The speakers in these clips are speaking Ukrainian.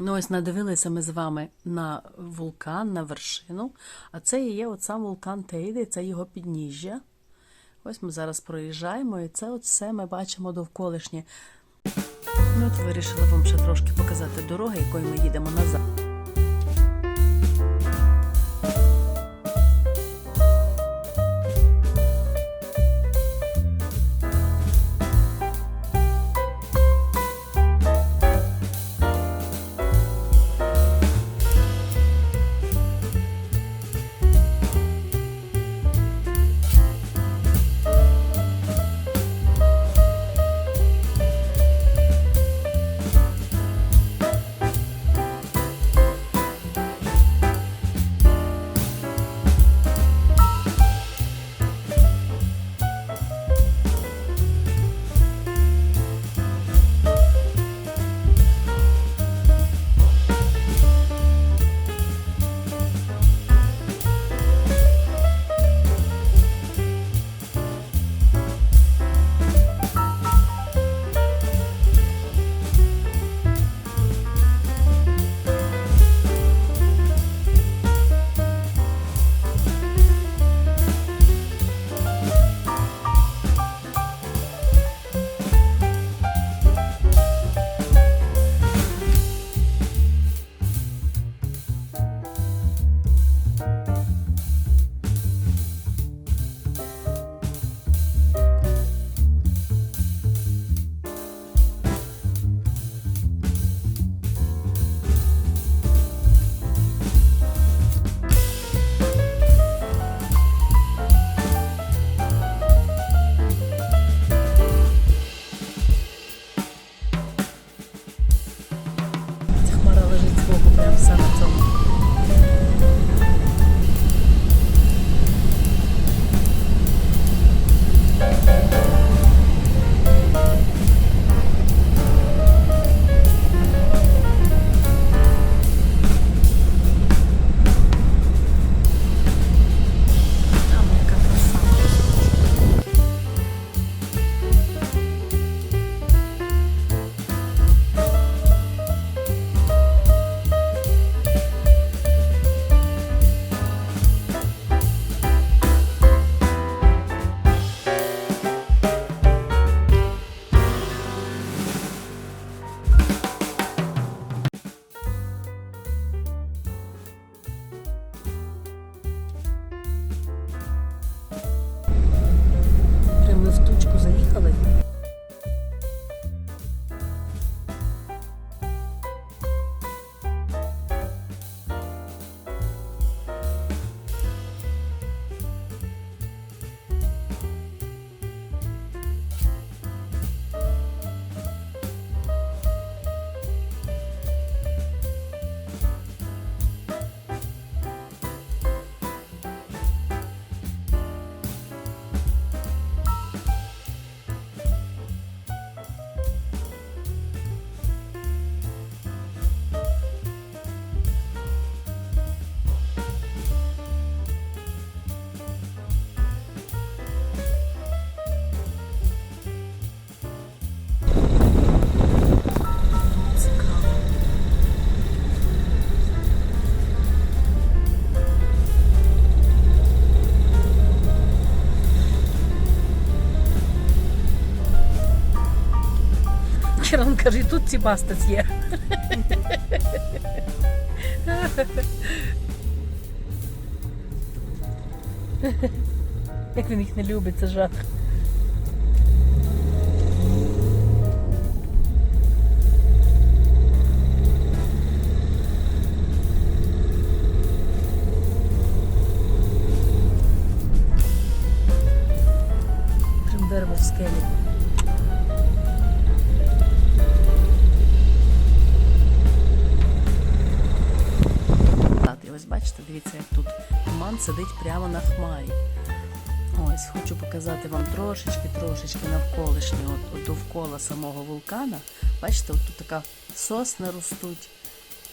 Ну, ось надивилися ми з вами на вулкан, на вершину. А це і є от сам вулкан Тейди, це його підніжжя. Ось ми зараз проїжджаємо, і це от все ми бачимо довколишнє. Ну, от вирішила вам ще трошки показати дороги, якою ми їдемо назад. І тут ці бастац є. Як він їх не любить, це жах. Прямо хмарі. Ось, хочу показати вам трошечки, трошечки навколишнє, от, от довкола самого вулкана. Бачите, от тут така сосни ростуть,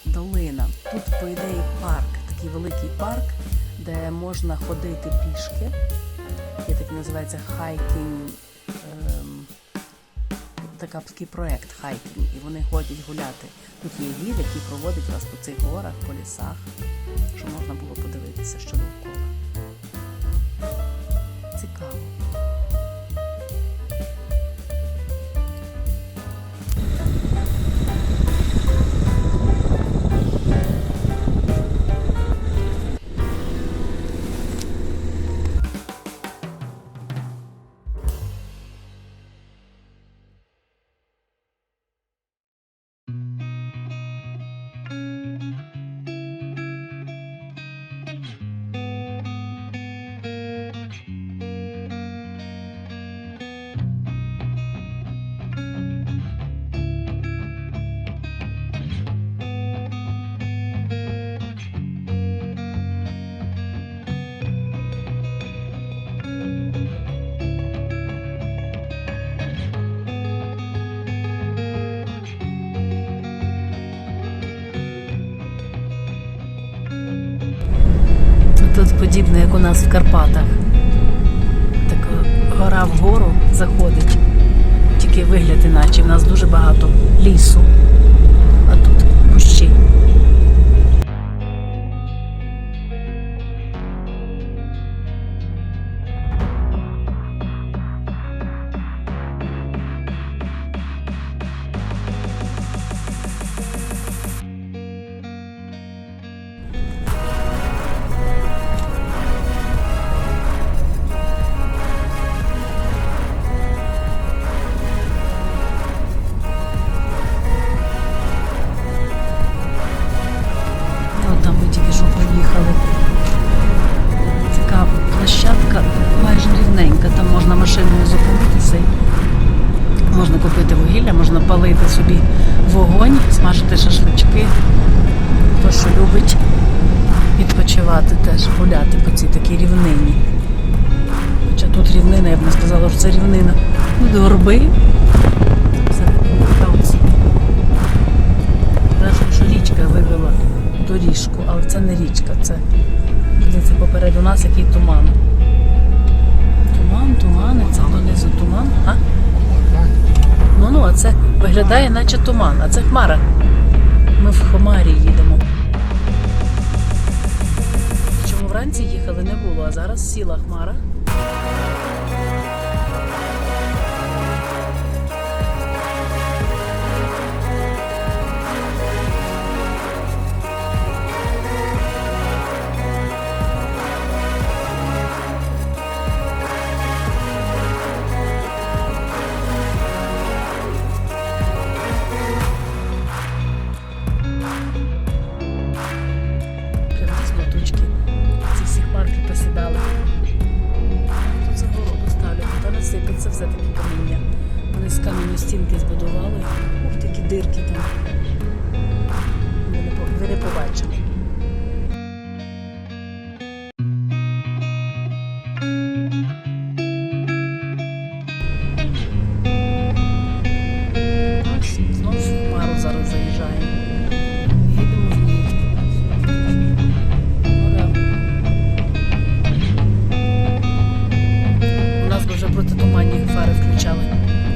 долина. Тут, по ідеї, парк, такий великий парк, де можна ходити пішки. Є такий називається хайкінг. Ем, такий проект хайкінг, і вони ходять гуляти. Тут є гід, який проводить вас по цих горах, по лісах, щоб можна було подивитися, що довкола. Цікаво. Подібне, як у нас в Карпатах. Так гора вгору заходить. Тільки вигляд іначе. В нас дуже багато лісу. Зупинитися. Можна купити вугілля, можна палити собі вогонь, смажити шашлички. Хто що любить відпочивати теж, гуляти по цій такій рівнині. Хоча тут рівнина, я б не сказала, що це рівнина. Ну, горби. Річка вивела доріжку, але це не річка, це попереду нас який туман. Туман, туман, це донизу туман. А? Ну ну, а це виглядає, наче туман, а це хмара. Ми в Хмарі їдемо. Чому вранці їхали не було, а зараз сіла хмара. Включали.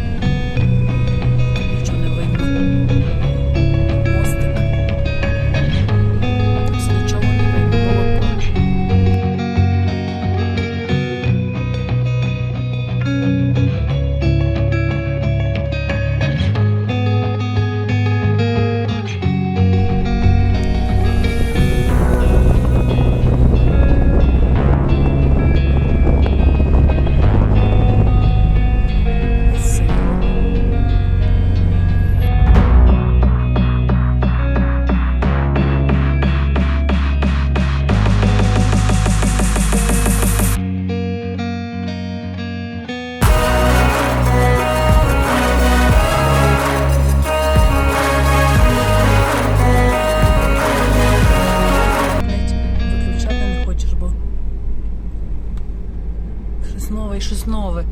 Нове.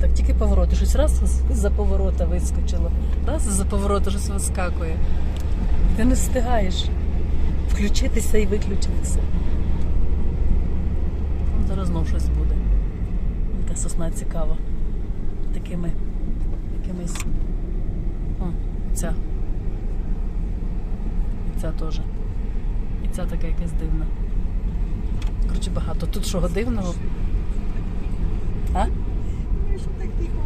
Так тільки повороти. Щось раз з-за поворота вискочило. Раз з-за поворота щось вискакує. Ти не встигаєш включитися і виключитися. Ну, Зараз знов щось буде. Яка сосна цікава. Такими якимись. О, ця. І ця теж. І ця така якась дивна. Коротше, багато. Тут що дивного? А? Що так тихо?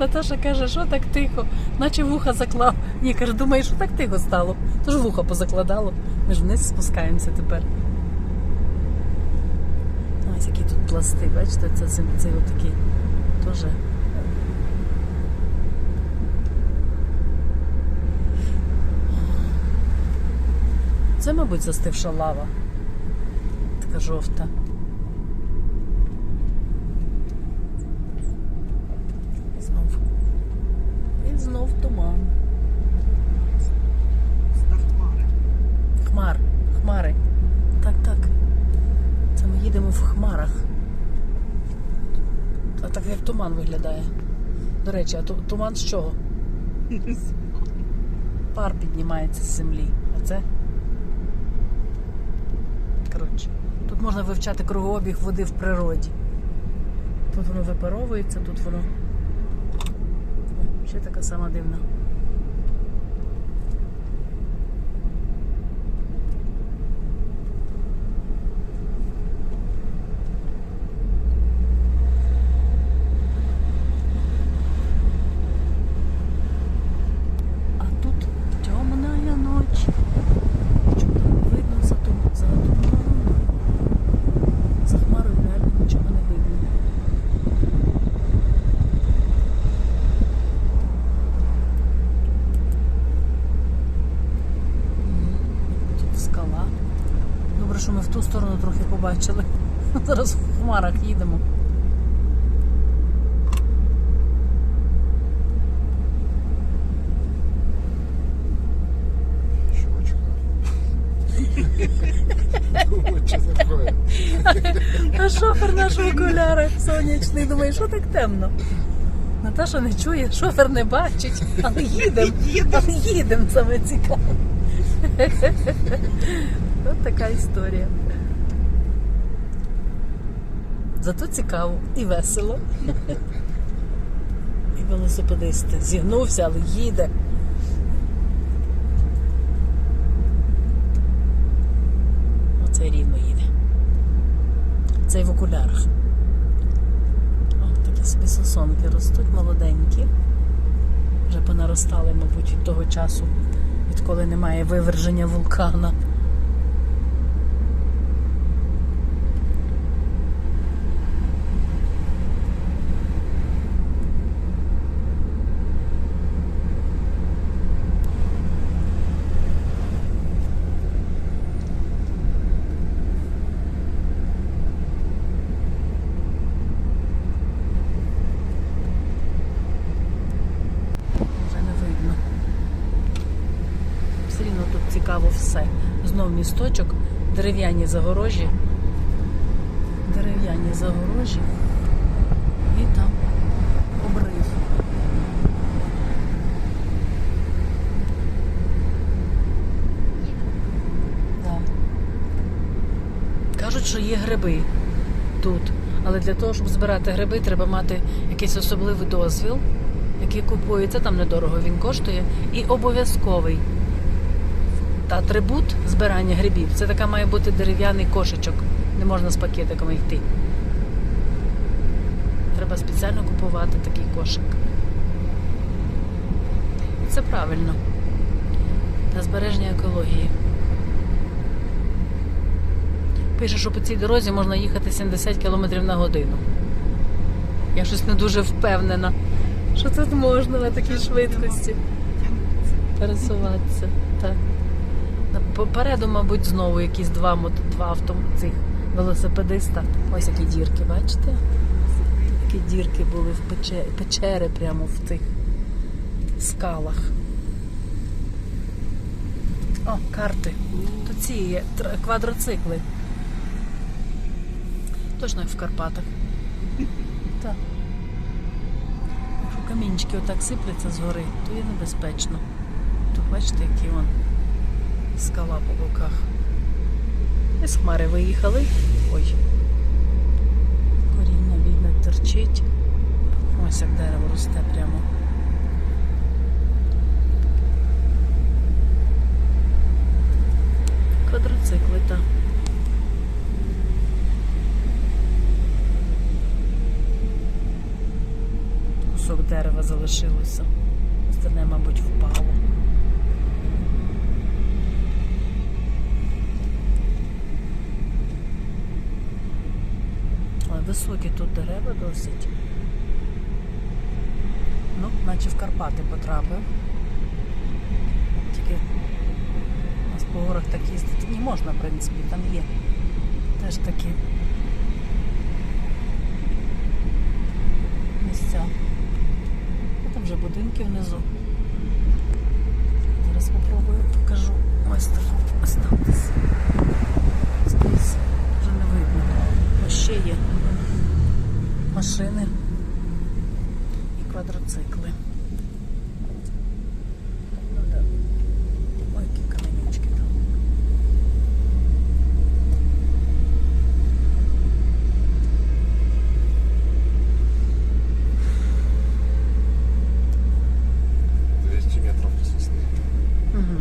Наташа каже, що так тихо, наче вуха заклав. Ні, каже, думаю, що так тихо стало. Тож вуха позакладало. Ми ж вниз спускаємося тепер. Ось які тут пласти, бачите, це, це, отакий теж. Це, мабуть, застивша лава. Така жовта. І знов. І знов туман. Ста хмари. Хмар, хмари. Так, так. Це ми їдемо в хмарах. А так як туман виглядає. До речі, а туман з чого? Пар піднімається з землі. А це. Коротше, можна вивчати кругообіг води в природі. Тут воно випаровується, тут воно. Ще така сама дивна. А тут темная ночь. Нічого не видно за тум... за туманом. За хмарою реально нічого не видно. М, Тут скала. Добре, що ми в ту сторону трохи побачили. Зараз в хмарах їдемо. Щелочка. Думаю, що це таке? А шофер наш в окулярах сонячний. Думає, що так темно? Наташа не чує, шофер не бачить, але їдемо. Але їдемо, саме цікаве. От така історія. Зато цікаво і весело. І велосипедист зігнувся, але їде. Оце рівно їде. Цей в окулярах. О, такі собі сосонки ростуть молоденькі. Вже понаростали, мабуть, від того часу, відколи немає виверження вулкана. Вже не видно. Все рівно тут цікаво все. Знов місточок, дерев'яні загорожі. Дерев'яні загорожі. І там обрив. Да. Кажуть, що є гриби тут. Але для того, щоб збирати гриби, треба мати якийсь особливий дозвіл, який купується, там недорого він коштує, і обов'язковий та атрибут збирання грибів. Це така має бути дерев'яний кошечок. Не можна з пакетиками йти. Треба спеціально купувати такий кошик. Це правильно. Для збереження екології. Пише, що по цій дорозі можна їхати 70 км на годину. Я щось не дуже впевнена, що тут можна на такій швидкості пересуватися. Так. Попереду, мабуть, знову якісь два, два авто цих велосипедиста. Ось які дірки, бачите? Які дірки були в печері, печери прямо в цих скалах. О, карти. Тут ці є квадроцикли. Точно як в Карпатах. Так. Якщо камінчики отак сипляться згори, то є небезпечно. Тут бачите, які вон скала по боках. І з хмари виїхали. Ой. Коріння, бідне, стирчить. Ось як дерево росте прямо. Квадроцикли, так. Кусок дерева залишилося. Остальне, мабуть, впало. Але високі тут дерева досить. Ну, наче в Карпати потрапив. Тільки у нас по горах так їздити не можна, в принципі, там є теж такі місця. А там вже будинки внизу. Зараз спробую покажу. Ось так. Ось там десь. Скрізь вже не видно. Ще є машини і квадроцикли. Ну да. Ой, які каменючки там. — 200 метров до сосны. Угу.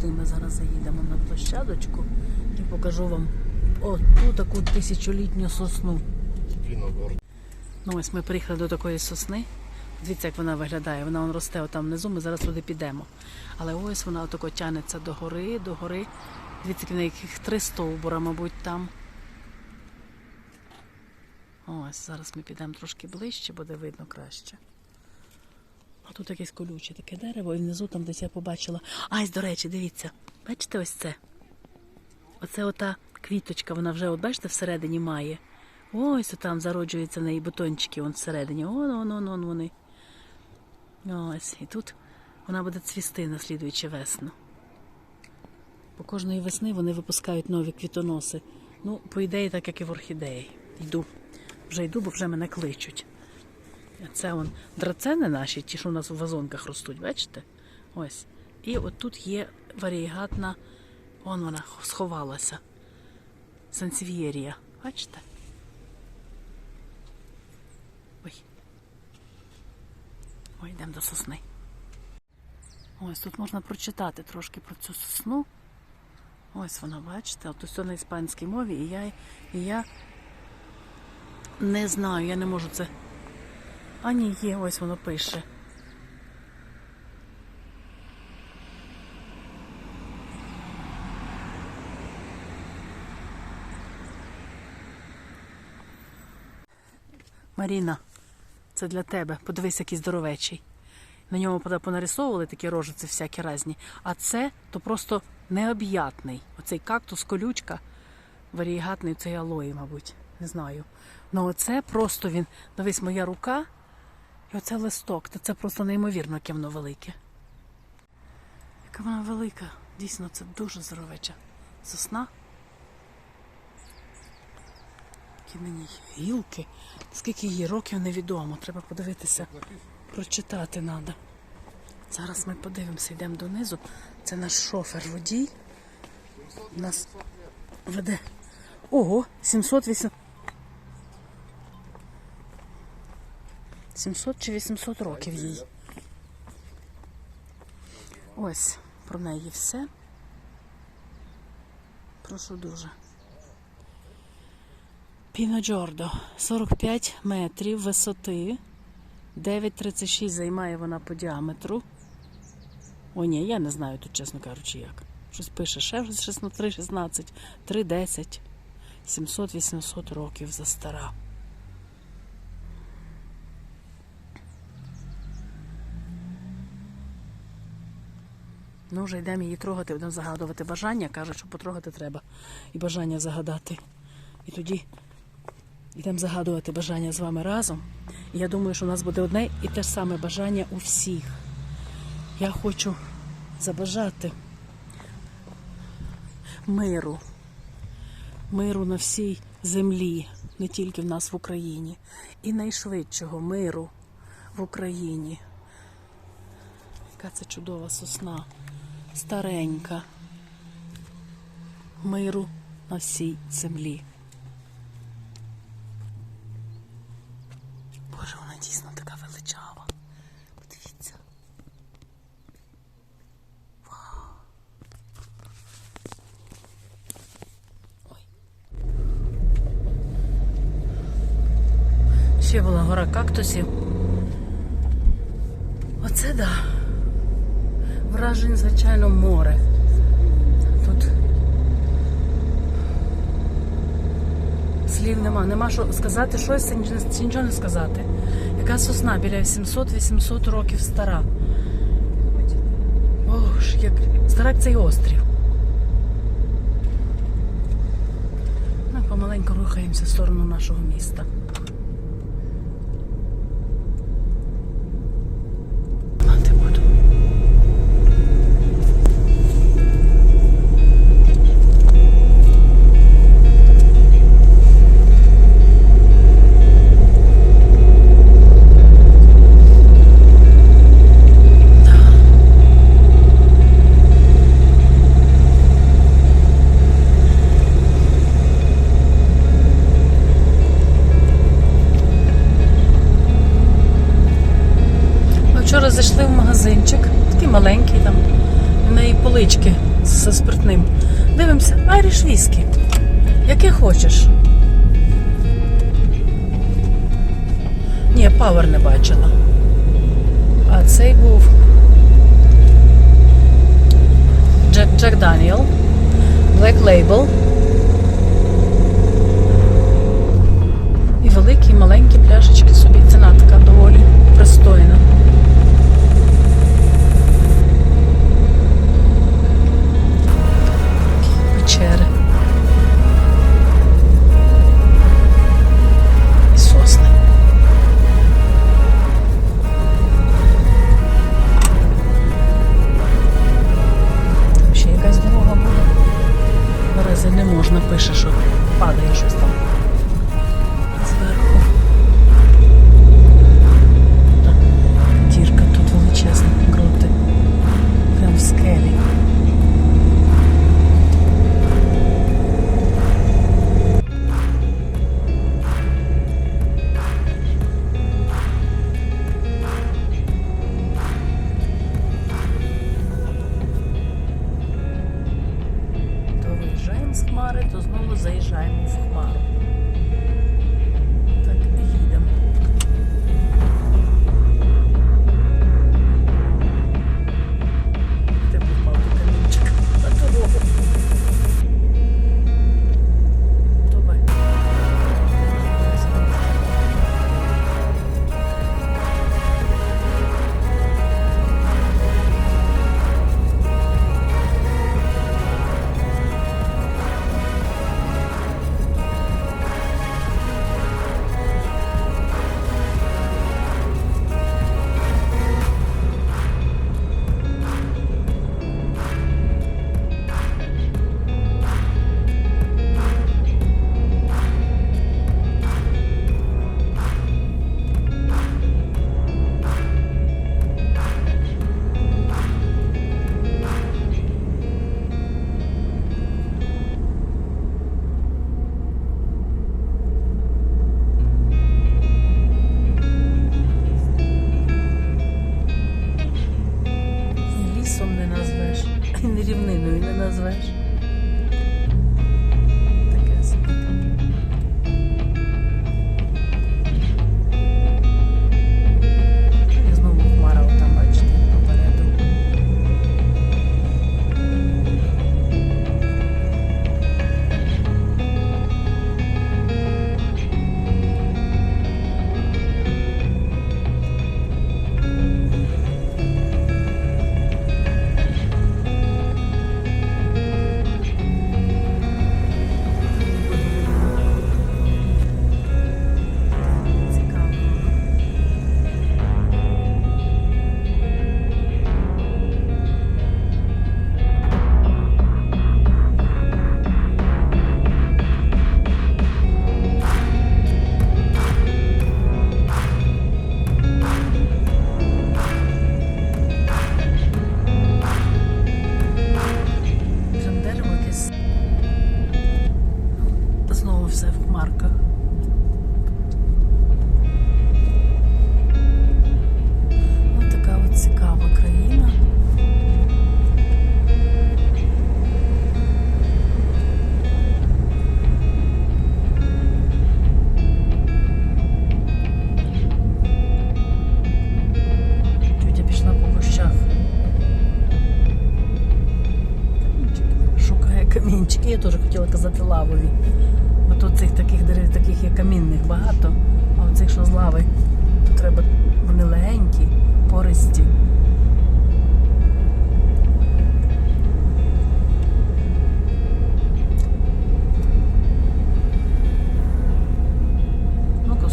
Сюди ми зараз заїдемо на площадочку і покажу вам оту таку тисячолітню сосну. Ну ось ми приїхали до такої сосни. Дивіться, як вона виглядає. Вона вон росте отам внизу, ми зараз туди підемо. Але ось вона отако тянеться до гори, до гори. Дивіться, неї яких три стовбура, мабуть, там. Ось, зараз ми підемо трошки ближче, буде видно краще. А тут якесь колюче таке дерево, і внизу там десь я побачила. Ай, до речі, дивіться. Бачите ось це? Оце ота квіточка, вона вже, от бачите, всередині має. Ось там зароджуються в неї бутончики вон всередині. Он, он, он, он вони. Ось. І тут вона буде цвісти на слідуючу весну. По кожної весни вони випускають нові квітоноси. Ну, по ідеї, так як і в орхідеї. Йду. Вже йду, бо вже мене кличуть. Це он драцени наші, ті, що у нас у вазонках ростуть, бачите? Ось. І от тут є варієгатна, вон вона сховалася. Сансів'єрія. Бачите? Ой. Ой, йдемо до сосни. Ось тут можна прочитати трошки про цю сосну. Ось вона, бачите, от усе на іспанській мові, і я, і я не знаю, я не можу це. А ні, є, ось воно пише. Маріна, це для тебе. Подивись, який здоровечий. На ньому понарисовували такі рожиці всякі різні. А це то просто необ'ятний. Оцей кактус, колючка, варієгатний цей алої, мабуть. Не знаю. Ну оце просто він. Дивись, моя рука. І оце листок. Та це просто неймовірно, яке воно велике. Яка вона велика. Дійсно, це дуже здоровеча. Сосна. Які мені гілки. Скільки їй років невідомо. Треба подивитися, прочитати треба. Зараз ми подивимося, йдемо донизу. Це наш шофер водій. Нас веде. Ого, 708. 700 чи 800 років їй. Ось про неї все. Прошу дуже. Піно Джордо 45 метрів висоти. 9,36 займає вона по діаметру. О, ні, я не знаю тут, чесно кажучи, як. Щось пише ще 3,16, 3,10, 700-800 років за Ну, вже йдемо її трогати, будемо загадувати бажання. Кажуть, що потрогати треба. І бажання загадати. І тоді йдемо загадувати бажання з вами разом. І я думаю, що у нас буде одне і те ж саме бажання у всіх. Я хочу забажати миру, миру на всій землі, не тільки в нас в Україні, і найшвидшого миру в Україні. Яка це чудова сосна. Старенька. Миру на всій землі. Боже, вона дійсно така величава. Подивіться. Ой. Ще була гора кактусів. Оце да. Вражень, звичайно, море. Тут слів нема. Нема що сказати щось, ні- нічого не сказати. Яка сосна біля 700-800 років стара. Ох, як стара цей острів. Ми помаленьку рухаємося в сторону нашого міста. Яке хочеш. Ні, Power не бачила. А цей був Jack, Jack Daniel, Black Label. І великі, маленькі пляшечки собі. Ціна така доволі пристойна. Наразі не можна, пише, що падає щось там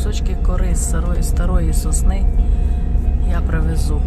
кусочки кори з старої, старої сосни я привезу.